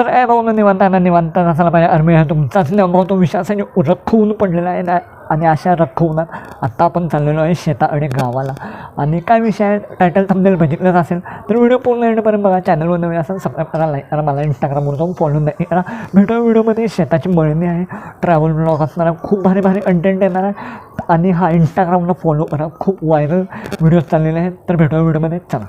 तर काय भाऊ निवांत आहे ना निवांत असायला पाहिजे अरे मी हा तुमचाच नंबर तो विश्वासाने रखवून पडलेला आहे ना. आणि अशा रखवूनात आत्ता आपण चाललेलो आहे शेता आणि गावाला. आणि काय विषय आहे? टायटल थांबलेलं बघितलंच असेल तर व्हिडिओ पूर्ण येण्यापर्यंत बघा. चॅनलवर नवीन असेल सबस्क्राईब करा लाईक करा. मला इंस्टाग्रामवर जाऊन फॉलो नाही करा. भेटूया व्हिडिओमध्ये शेताची मळणी आहे. ट्रॅव्हल ब्लॉग असणारा खूप भारी भारी कंटेंट येणार आहे. आणि हा इंस्टाग्रामला फॉलो करा. खूप व्हायरल व्हिडिओज चाललेले आहेत. तर भेटूया व्हिडिओमध्ये चला.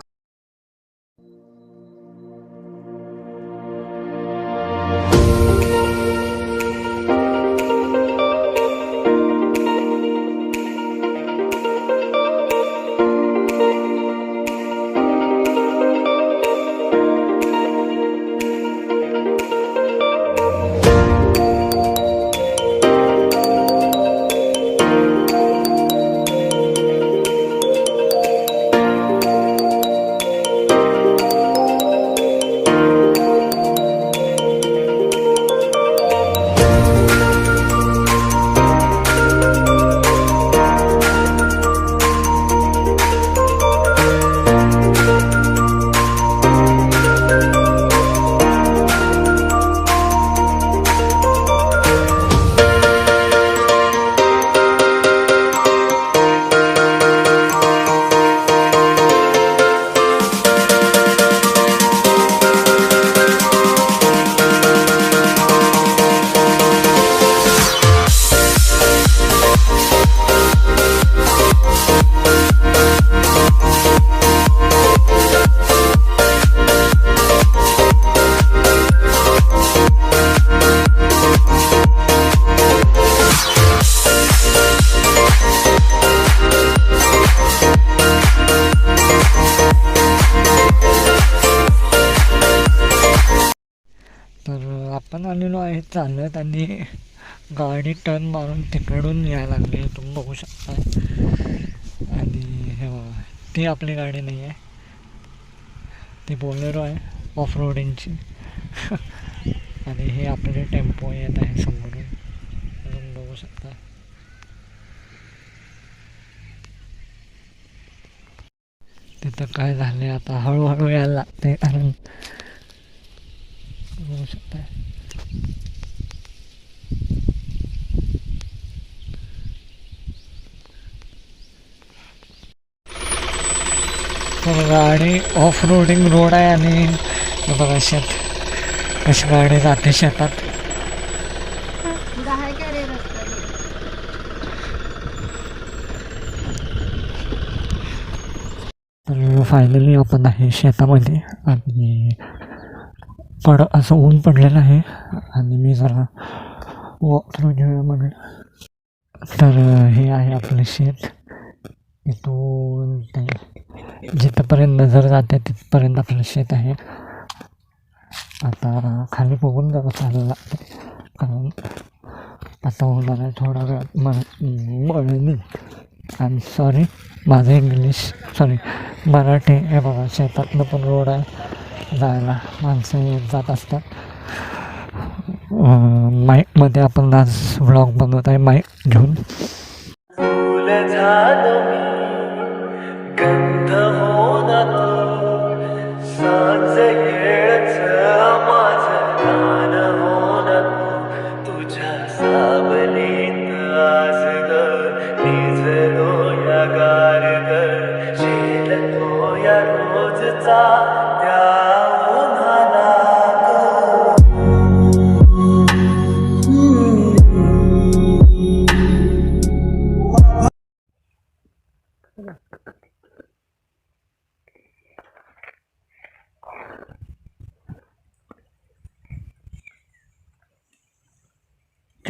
चालत आणि गाडी टर्न मारून तिकडून यायला लागली. तुम्ही बघू शकता. आणि हे बघा ती आपली गाडी नाही आहे ती बोलेरो आहे ऑफ रोडिंगची आणि हे आपले टेम्पो येत आहे समोरून. तुम्ही बघू शकता. तिथं काय झाले आता हळूहळू यायला लागते कारण बघू शकता तर गाडी ऑफ रोडिंग रोड आहे आणि बघा शेत. कशी गाडी जाते शेतात. तर फायनली आपण आहे शेतामध्ये आणि पड असं ऊन पडलेलं आहे आणि मी जरा वॉक थ्रू घेऊया म्हणलं तर हे आहे आपलं शेत. इथून ते जिथंपर्यंत नजर जाते तिथपर्यंत आपलं शेत आहे. आता खाली बघून जरा चालू लागते. कारण आता होणार आहे थोडा वेळ. म मळणी. आणि सॉरी माझं इंग्लिश सॉरी मराठी हे बघा शेतातलं पण रोड आहे. जायला माणसं येत जात असतात. माईकमध्ये आपण आज व्लॉग बनवत आहे. माईक घेऊन.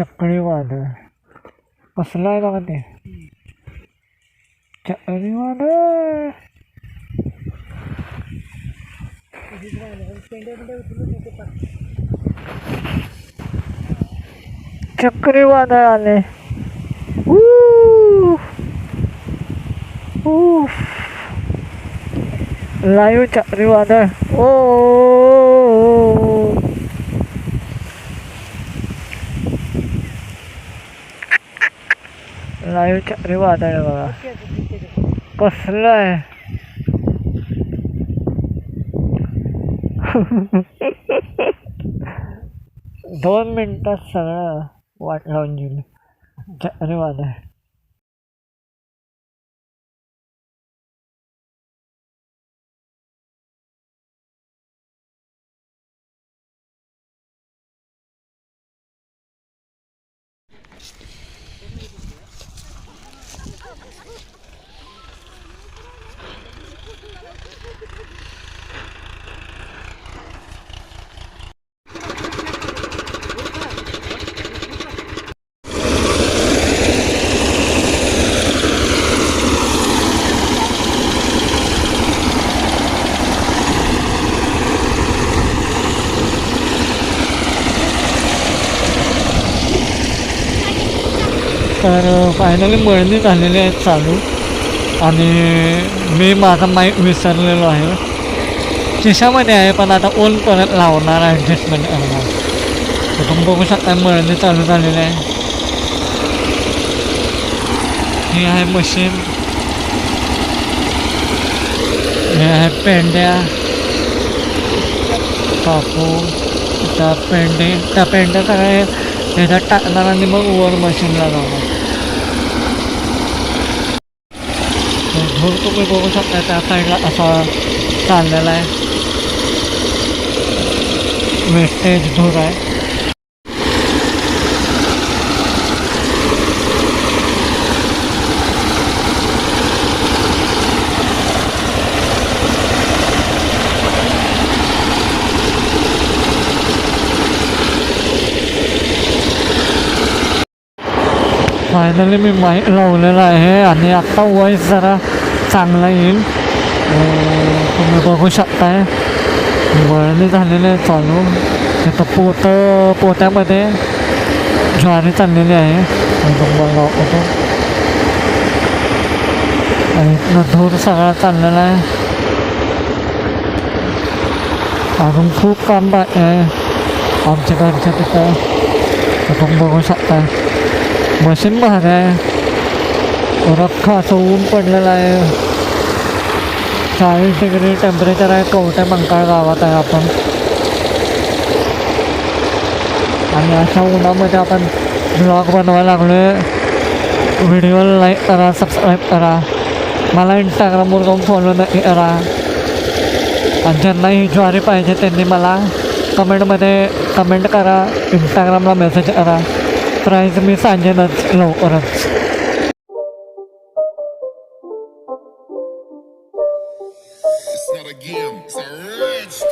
Cekliwada Keselai banget ya Cakriwana. Cakriwana aneh Uh, uh, layu cakriwana. Oh. Live चक्रीवादळ आहे बघा. कसलं आहे? दोन मिनटात सगळं वाट लावून गेली. अरे आहे तर फायनली मळणी झालेली आहेत चालू. आणि मी माझा माईक विसरलेलो आहे. खिशामध्ये आहे पण आता ओन परत लावणार ॲडजस्टमेंट करणार. तर तुम्ही बघू शकता मळणी चालू झालेली आहे. हे आहे मशीन हे आहे पेंड्या. कापू त्या पेंडे त्या पेंड्या सगळ्या ह्याच्यात टाकणार आणि मग वर मशीनला लावणार धूर तुम्ही बघू शकता त्या साईडला असा चाललेला आहे. वेस्टेज धूर आहे. फायनली मी माईक लावलेला आहे आणि आत्ता वॉईस जरा चांगला येईल. तुम्ही बघू शकताय. वळणी झालेली आहे चालू. तिथं पोत पोत्यामध्ये ज्वारी चाललेली आहे. मी आणि इथनं धूर सगळा चाललेला आहे. अजून खूप काम बाकी आहे. आमच्या घरच्या तिथं. तर तुम्ही बघू शकता मशीन महाग आहे. रख्खा असं ऊन पडलेलं आहे. चाळीस डिग्री टेम्परेचर आहे. कवटे मंकाळ गावात आहे आपण. आणि अशा उन्हामध्ये आपण ब्लॉग बनवायला लागलो आहे व्हिडिओला लाईक करा सबस्क्राईब करा. मला इंस्टाग्रामवर जाऊन फॉलो नक्की करा. आणि ज्यांना ही ज्वारी पाहिजे त्यांनी मला कमेंटमध्ये कमेंट करा. इंस्टाग्रामला मेसेज करा. Try to mieszanie na. It's not a game, it's a rich